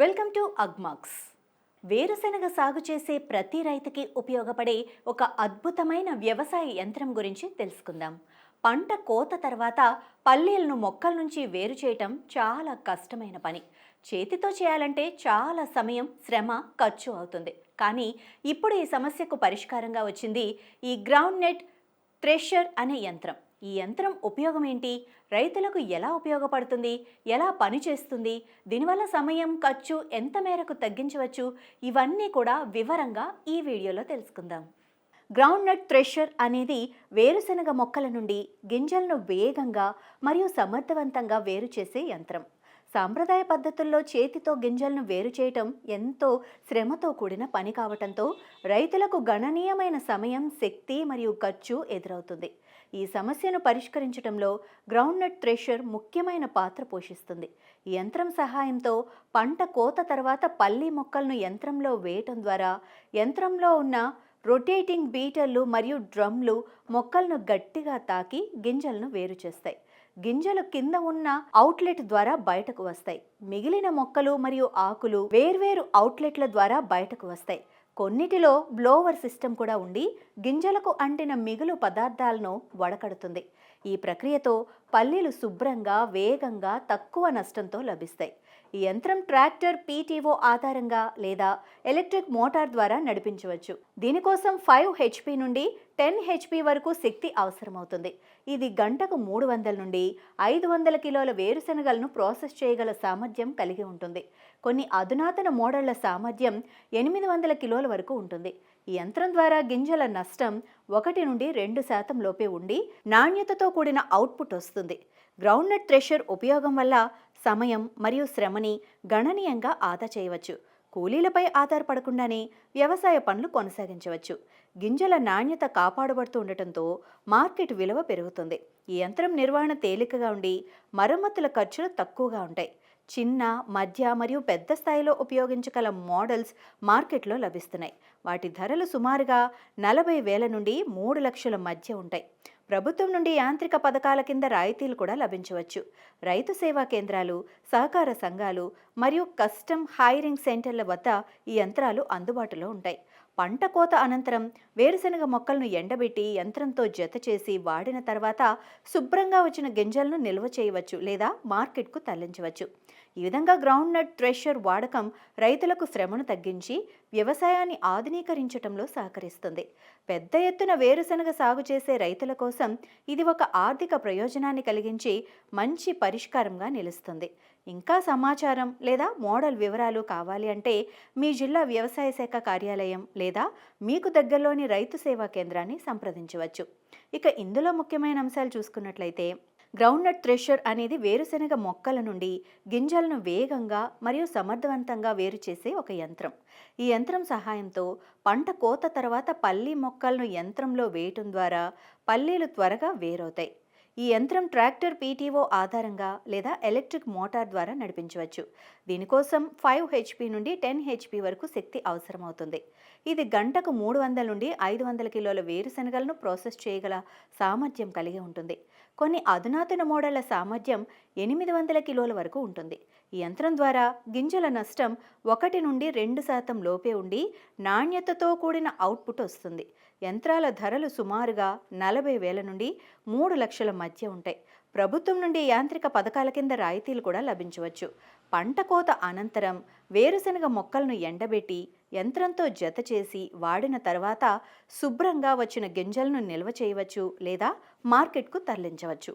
Welcome to Agmax. వేరుశెనగ సాగు చేసే ప్రతి రైతుకి ఉపయోగపడే ఒక అద్భుతమైన వ్యవసాయ యంత్రం గురించి తెలుసుకుందాం. పంట కోత తర్వాత పల్లీలను మొక్కల నుంచి వేరు చేయటం చాలా కష్టమైన పని. చేతితో చేయాలంటే చాలా సమయం శ్రమ ఖర్చు అవుతుంది. కానీ ఇప్పుడు ఈ సమస్యకు పరిష్కారంగా వచ్చింది ఈ గ్రౌండ్ నెట్ థ్రెషర్ అనే యంత్రం. ఈ యంత్రం ఉపయోగం ఏంటి? రైతులకు ఎలా ఉపయోగపడుతుంది? ఎలా పనిచేస్తుంది దీనివల్ల సమయం ఖర్చు ఎంత మేరకు తగ్గించవచ్చు? ఇవన్నీ కూడా వివరంగా ఈ వీడియోలో తెలుసుకుందాం. గ్రౌండ్ నట్ థ్రెషర్ అనేది వేరుశనగ మొక్కల నుండి గింజలను వేగంగా మరియు సమర్థవంతంగా వేరు చేసే యంత్రం. సాంప్రదాయ పద్ధతుల్లో చేతితో గింజలను వేరు చేయటం ఎంతో శ్రమతో కూడిన పని కావటంతో రైతులకు గణనీయమైన సమయం శక్తి మరియు ఖర్చు ఎదురవుతుంది. ఈ సమస్యను పరిష్కరించడంలో గ్రౌండ్నట్ థ్రెషర్ ముఖ్యమైన పాత్ర పోషిస్తుంది. ఈ యంత్రం సహాయంతో పంట కోత తర్వాత పల్లి మొక్కలను యంత్రంలో వేయటం ద్వారా యంత్రంలో ఉన్న రొటేటింగ్ బీటర్లు మరియు డ్రమ్లు మొక్కలను గట్టిగా తాకి గింజలను వేరు చేస్తాయి. గింజలు కింద ఉన్న అవుట్లెట్ ద్వారా బయటకు వస్తాయి. మిగిలిన మొక్కలు మరియు ఆకులు వేర్వేరు అవుట్లెట్ల ద్వారా బయటకు వస్తాయి. కొన్నిటిలో బ్లోవర్ సిస్టమ్ కూడా ఉండి గింజలకు అంటిన మిగులు పదార్థాలను వడకడుతుంది. ఈ ప్రక్రియతో పల్లీలు శుభ్రంగా వేగంగా తక్కువ నష్టంతో లభిస్తాయి. ఈ యంత్రం ట్రాక్టర్ పీటీఓ ఆధారంగా లేదా ఎలక్ట్రిక్ మోటార్ ద్వారా నడిపించవచ్చు. దీనికోసం ఫైవ్ హెచ్పి నుండి టెన్ హెచ్పి వరకు శక్తి అవసరమవుతుంది. ఇది గంటకు మూడు వందల నుండి ఐదు వందల కిలోల వేరుశనగలను ప్రాసెస్ చేయగల సామర్థ్యం కలిగి ఉంటుంది. కొన్ని అధునాతన మోడళ్ళ సామర్థ్యం ఎనిమిది వందల కిలోల వరకు ఉంటుంది. ఈ యంత్రం ద్వారా గింజల నష్టం ఒకటి నుండి రెండు శాతం లోపే ఉండి నాణ్యతతో కూడిన అవుట్పుట్ వస్తుంది. గ్రౌండ్నట్ థ్రెషర్ ఉపయోగం వల్ల సమయం మరియు శ్రమని గణనీయంగా ఆదా చేయవచ్చు. కూలీలపై ఆధారపడకుండానే వ్యవసాయ పనులు కొనసాగించవచ్చు. గింజల నాణ్యత కాపాడబడుతూ ఉండటంతో మార్కెట్ విలువ పెరుగుతుంది. ఈ యంత్రం నిర్వహణ తేలికగా ఉండి మరమ్మతుల ఖర్చులు తక్కువగా ఉంటాయి. చిన్న మధ్య మరియు పెద్ద స్థాయిలో ఉపయోగించగల మోడల్స్ మార్కెట్లో లభిస్తున్నాయి. వాటి ధరలు సుమారుగా నలభై వేల నుండి మూడు లక్షల మధ్య ఉంటాయి. ప్రభుత్వం నుండి యాంత్రిక పథకాల కింద రాయితీలు కూడా లభించవచ్చు. రైతు సేవా కేంద్రాలు సహకార సంఘాలు మరియు కస్టమ్ హైరింగ్ సెంటర్ల వద్ద ఈ యంత్రాలు అందుబాటులో ఉంటాయి. పంట కోత అనంతరం వేరుశనగ మొక్కలను ఎండబెట్టి యంత్రంతో జత చేసి వాడిన తర్వాత శుభ్రంగా వచ్చిన గింజలను నిల్వ చేయవచ్చు లేదా మార్కెట్కు తరలించవచ్చు. ఈ విధంగా గ్రౌండ్ నట్ థ్రెషర్ వాడకం రైతులకు శ్రమను తగ్గించి వ్యవసాయాన్ని ఆధునీకరించడంలో సహకరిస్తుంది. పెద్ద ఎత్తున వేరుశనగ సాగు చేసే రైతుల కోసం ఇది ఒక ఆర్థిక ప్రయోజనాన్ని కలిగించి మంచి పరిష్కారంగా నిలుస్తుంది. ఇంకా సమాచారం లేదా మోడల్ వివరాలు కావాలి అంటే మీ జిల్లా వ్యవసాయ శాఖ కార్యాలయం లేదా మీకు దగ్గరలోని రైతు సేవా కేంద్రాన్ని సంప్రదించవచ్చు. ఇక ఇందులో ముఖ్యమైన అంశాలు చూసుకున్నట్లయితే గ్రౌండ్నట్ థ్రెషర్ అనేది వేరుశెనగ మొక్కల నుండి గింజలను వేగంగా మరియు సమర్థవంతంగా వేరు చేసే ఒక యంత్రం. ఈ యంత్రం సహాయంతో పంట కోత తర్వాత పల్లి మొక్కలను యంత్రంలో వేయటం ద్వారా పల్లీలు త్వరగా వేరవుతాయి. ఈ యంత్రం ట్రాక్టర్ పీటీఓ ఆధారంగా లేదా ఎలక్ట్రిక్ మోటార్ ద్వారా నడిపించవచ్చు. దీనికోసం ఫైవ్ హెచ్పి నుండి టెన్ హెచ్పి వరకు శక్తి అవసరమవుతుంది. ఇది గంటకు మూడు వందల నుండి ఐదు వందల కిలోల వేరుశనగలను ప్రాసెస్ చేయగల సామర్థ్యం కలిగి ఉంటుంది. కొన్ని అధునాతన మోడళ్ళ సామర్థ్యం ఎనిమిది వందల కిలోల వరకు ఉంటుంది. ఈ యంత్రం ద్వారా గింజల నష్టం ఒకటి నుండి రెండు శాతం లోపే ఉండి నాణ్యతతో కూడిన అవుట్పుట్ వస్తుంది. యంత్రాల ధరలు సుమారుగా నలభై వేల నుండి మూడు లక్షల మధ్య ఉంటాయి. ప్రభుత్వం నుండి యాంత్రిక పథకాల కింద రాయితీలు కూడా లభించవచ్చు. పంట కోత అనంతరం వేరుశనగ మొక్కలను ఎండబెట్టి యంత్రంతో జత చేసి వాడిన తర్వాత శుభ్రంగా వచ్చిన గింజలను నిల్వ చేయవచ్చు లేదా మార్కెట్కు తరలించవచ్చు.